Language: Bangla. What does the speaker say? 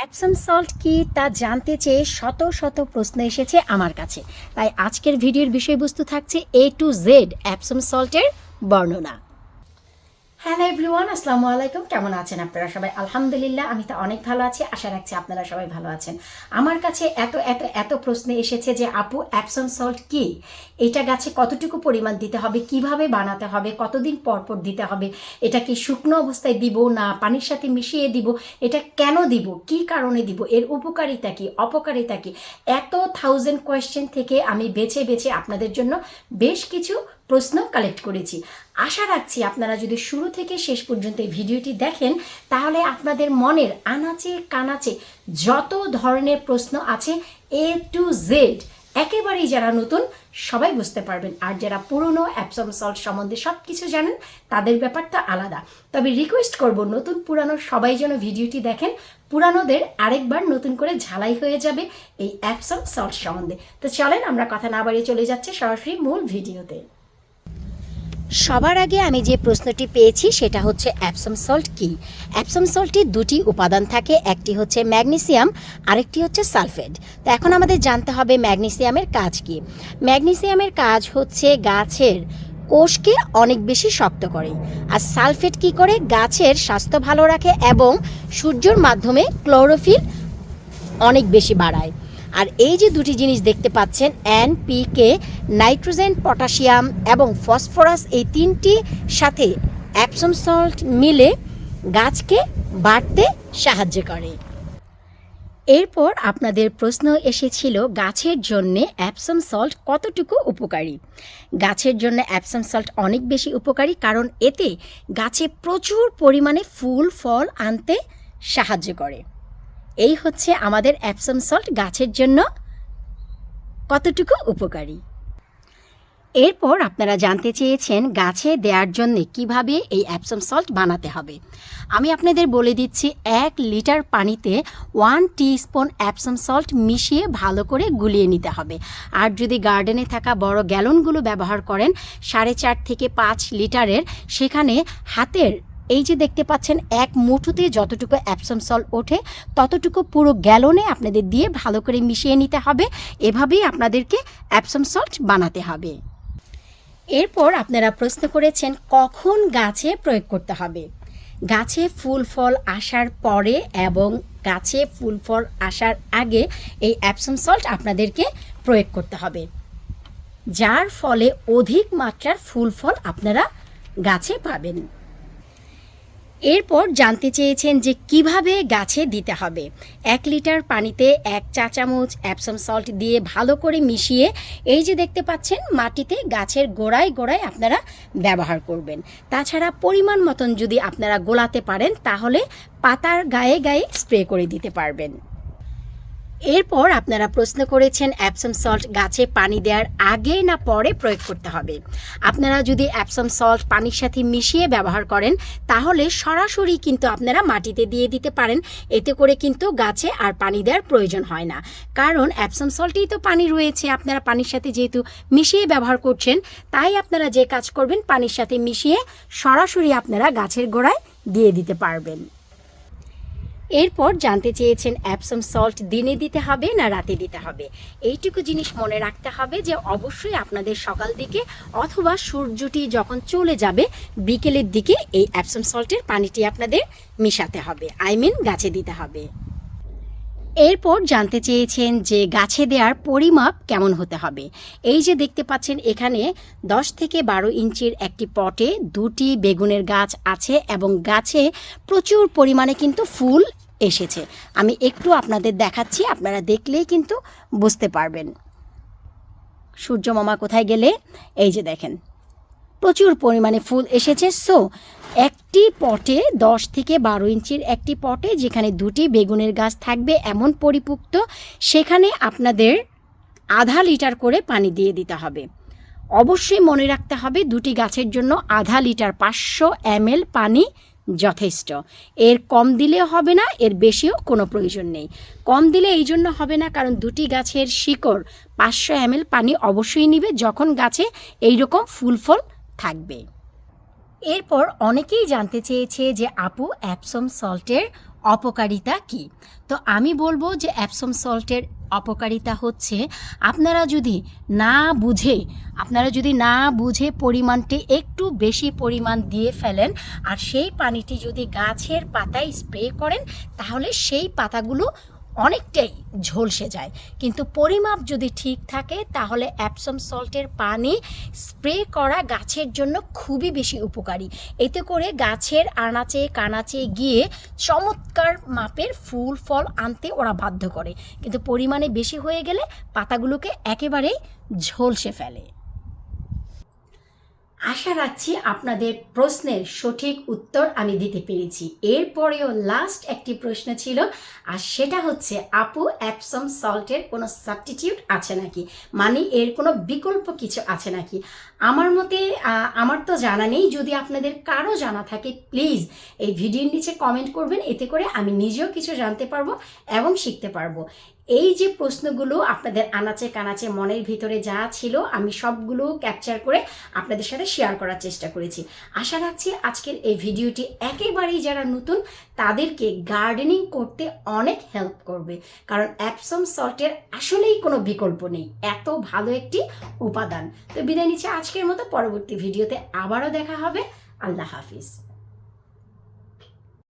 অ্যাপসাম সল্ট কি তা জানতে চেয়ে শত শত প্রশ্ন এসেছে আমার কাছে। তাই আজকের ভিডিওর বিষয়বস্তু থাকছে এ টু জেড অ্যাপসাম সল্টের বর্ণনা। হ্যালো এভরিওয়ান আসসালামু আলাইকুম। কেমন আছেন আপনারা সবাই? আলহামদুলিল্লাহ, আমি তো অনেক ভালো আছি। আশা রাখছি আপনারা সবাই ভালো আছেন। আমার কাছে এত এত এত প্রশ্ন এসেছে যে, আপু অ্যাপসন সল্ট কি? এটা গাছে কতটুকু পরিমাণ দিতে হবে? কীভাবে বানাতে হবে? কতদিন পর পর দিতে হবে? এটা কি শুকনো অবস্থায় দিব না পানির সাথে মিশিয়ে দিব? এটা কেন দিব? কি কারণে দিব? এর উপকারিতা কি? অপকারিতা কি? এত থাউজেন্ড কোয়েশ্চেন থেকে আমি বেছে বেছে আপনাদের জন্য বেশ কিছু প্রশ্ন কালেক্ট করেছি। আশা রাখছি আপনারা যদি শুরু থেকে শেষ পর্যন্ত এই ভিডিওটি দেখেন, তাহলে আপনাদের মনের আনাচে কানাচে যত ধরনের প্রশ্ন আছে এ টু জেড একেবারেই যারা নতুন, সবাই বুঝতে পারবেন। আর যারা পুরনো অ্যাপসম সল্ট সম্বন্ধে সব কিছু জানেন, তাদের ব্যাপারটা আলাদা। তবে রিকোয়েস্ট করব, নতুন, পুরানো, সবাই যেন ভিডিওটি দেখেন, পুরানোদের আরেকবার নতুন করে ঝালাই হয়ে যাবে এই অ্যাপসম সল্ট সম্বন্ধে। তো চলেন, আমরা কথা না বাড়িয়ে চলে যাচ্ছি সরাসরি মূল ভিডিওতে। সবার আগে আমি যে প্রশ্নটি পেয়েছি সেটা হচ্ছে অ্যাপসম সল্ট কি? অ্যাপসম সল্টে দুটি উপাদান থাকে, একটি হচ্ছে ম্যাগনেসিয়াম, আরেকটি হচ্ছে সালফেট। তো এখন আমাদের জানতে হবে ম্যাগনেসিয়ামের কাজ কি। ম্যাগনেসিয়ামের কাজ হচ্ছে গাছের কোষকে অনেক বেশি শক্ত করে। আর সালফেট কি করে? গাছের স্বাস্থ্য ভালো রাখে এবং সূর্যের মাধ্যমে ক্লোরোফিল অনেক বেশি বাড়ায়। আর এই যে দুটি জিনিস দেখতে পাচ্ছেন N P K nitrogen, potassium এবং ফসফরাস, এই তিনটি সাথে অ্যাপসম সল্ট মিলে গাছকে বাড়তে সাহায্য করে। এরপর আপনাদের প্রশ্ন এসেছিল, গাছের জন্য অ্যাপসম সল্ট কতটুকু উপকারী? গাছের জন্য অ্যাপসম সল্ট অনেক বেশি উপকারী কারণ এতে গাছে প্রচুর পরিমাণে ফুল, ফল আনতে সাহায্য করে। এই হচ্ছে আমাদের অ্যাপসম সল্ট গাছের জন্য কতটুকু উপকারী। এরপর আপনারা জানতে চেয়েছেন গাছে দেওয়ার জন্য কীভাবে এই অ্যাপসম সল্ট বানাতে হবে। আমি আপনাদের বলে দিচ্ছি এক লিটার পানিতে ওয়ান স্পুন অ্যাপসম সল্ট মিশিয়ে ভালো করে গুলিয়ে নিতে হবে। আর যদি গার্ডেনে থাকা বড় গ্যালনগুলো ব্যবহার করেন, সাড়ে চার থেকে পাঁচ লিটারের, সেখানে হাতের এই যে দেখতে পাচ্ছেন, এক মুঠোতে যতটুকু অ্যাপসম সল্ট ওঠে, ততটুকু পুরো গ্যালনে আপনাদের দিয়ে ভালো করে মিশিয়ে নিতে হবে। এভাবেই আপনাদেরকে অ্যাপসম সল্ট বানাতে হবে। এরপর আপনারা প্রশ্ন করেছেন, কখন গাছে প্রয়োগ করতে হবে? গাছে ফুল ফল আসার পরে এবং গাছে ফুল ফল আসার আগে এই অ্যাপসম সল্ট আপনাদেরকে প্রয়োগ করতে হবে। যার ফলে অধিক মাত্রার ফুল ফল আপনারা গাছে পাবেন। এরপর জানতে চেয়েছেন যে কীভাবে গাছে দিতে হবে। এক লিটার পানিতে এক চা চামচ অ্যাপসম সল্ট দিয়ে ভালো করে মিশিয়ে এই যে দেখতে পাচ্ছেন, মাটিতে গাছের গোড়ায় গোড়ায় আপনারা ব্যবহার করবেন। তাছাড়া পরিমাণ মতন যদি আপনারা গোলাতে পারেন, তাহলে পাতার গায়ে গায়ে স্প্রে করে দিতে পারবেন। এরপর আপনারা প্রশ্ন করেছেন অ্যাপসম সল্ট গাছে পানি দেওয়ার আগে না পরে প্রয়োগ করতে হবে? আপনারা যদি অ্যাপসম সল্ট পানির সাথে মিশিয়ে ব্যবহার করেন, তাহলে সরাসরি কিন্তু আপনারা মাটিতে দিয়ে দিতে পারেন। এতে করে কিন্তু গাছে আর পানি দেওয়ার প্রয়োজন হয় না। কারণ অ্যাপসম সল্টেই তো পানি রয়েছে, আপনারা পানির সাথে যেহেতু মিশিয়ে ব্যবহার করছেন, তাই আপনারা যে কাজ করবেন, পানির সাথে মিশিয়ে সরাসরি আপনারা গাছের গোড়ায় দিয়ে দিতে পারবেন। এরপর জানতে চেয়েছেন অ্যাপসম সল্ট দিনে দিতে হবে না রাতে দিতে হবে। এইটুকু জিনিস মনে রাখতে হবে যে, অবশ্যই আপনাদের সকাল দিকে অথবা সূর্যটি যখন চলে যাবে, বিকেলের দিকে এই অ্যাপসম সল্টের পানিটি আপনাদের মিশাতে হবে। আই মিন গাছে দিতে হবে। এরপর জানতে চেয়েছেন যে, গাছে দেওয়ার পরিমাপ কেমন হতে হবে। এই যে দেখতে পাচ্ছেন, এখানে দশ থেকে বারো ইঞ্চির একটি পটে দুটি বেগুনের গাছ আছে এবং গাছে প্রচুর পরিমাণে কিন্তু ফুল এসেছে। আমি একটু আপনাদের দেখাচ্ছি, আপনারা দেখলেই কিন্তু বুঝতে পারবেন। সূর্য মামা কোথায় গেলে? এই যে দেখেন। প্রচুর পরিমাণে ফুল এসেছে। সো, একটি পটে দশ থেকে বারো ইঞ্চির একটি পটে যেখানে দুটি বেগুনের গাছ থাকবে, এমন পরিপুক্ত, সেখানে আপনাদের আধা লিটার করে পানি দিয়ে দিতে হবে। অবশ্যই মনে রাখতে হবে, দুটি গাছের জন্য আধা লিটার পাঁচশো এমএল পানি যথেষ্ট। এর কম দিলেও হবে না, এর বেশিও কোনো প্রয়োজন নেই। কম দিলে এই জন্য হবে না, কারণ দুটি গাছের শিকড় পাঁচশো এমএল পানি অবশ্যই নিবে, যখন গাছে এইরকম ফুল ফল থাকবে। এরপর অনেকেই জানতে চেয়েছে যে আপু অ্যাপসম সল্টের অপকারিতা কি। তো আমি বলব যে অ্যাপসম সল্টের অপকারিতা হচ্ছে, আপনারা যদি না বুঝে, আপনারা যদি না বুঝে পরিমাণটি একটু বেশি পরিমাণ দিয়ে ফেলেন আর সেই পানিটি যদি গাছের পাতায় স্প্রে করেন, তাহলে সেই পাতাগুলো অনেকটাই ঝলসে যায়। কিন্তু পরিমাপ যদি ঠিক থাকে, তাহলে অ্যাপসম সল্টের পানি স্প্রে করা গাছের জন্য খুবই বেশি উপকারী। এতে করে গাছের আনাচে কানাচে গিয়ে চমৎকার মাপের ফুল, ফল আনতে ওরা বাধ্য করে। কিন্তু পরিমাণে বেশি হয়ে গেলে পাতাগুলোকে একেবারেই ঝলসে ফেলে। আশা রাখছি আপনাদের প্রশ্নের সঠিক উত্তর আমি দিতে পেরেছি। এরপরেও লাস্ট একটি প্রশ্ন ছিল, আর সেটা হচ্ছে, আপু অ্যাপসম সল্টের কোনো সাবস্টিটিউট আছে নাকি? মানে এর কোনো বিকল্প কিছু আছে নাকি? আমার মতে আমার তো জানা নেই, যদি আপনাদের কারও জানা থাকে প্লিজ এই ভিডিওর নিচে কমেন্ট করবেন, এতে করে আমি নিজেও কিছু জানতে পারব এবং শিখতে পারব। এই যে প্রশ্নগুলো আপনাদের আনাচে কানাচে মনের ভিতরে যা ছিল, আমি সবগুলো ক্যাপচার করে আপনাদের সাথে শেয়ার করার চেষ্টা করেছি। আশা রাখছি আজকের এই ভিডিওটি একেবারেই যারা নতুন, তাদেরকে গার্ডেনিং করতে অনেক হেল্প করবে। কারণ অ্যাপসম সল্টের আসলেই কোনো বিকল্প নেই। এত ভালো একটি উপাদান। তো বিদায় নিচ্ছে আজকের মতো। পরবর্তী ভিডিওতে আবারও দেখা হবে। আল্লাহ হাফিজ।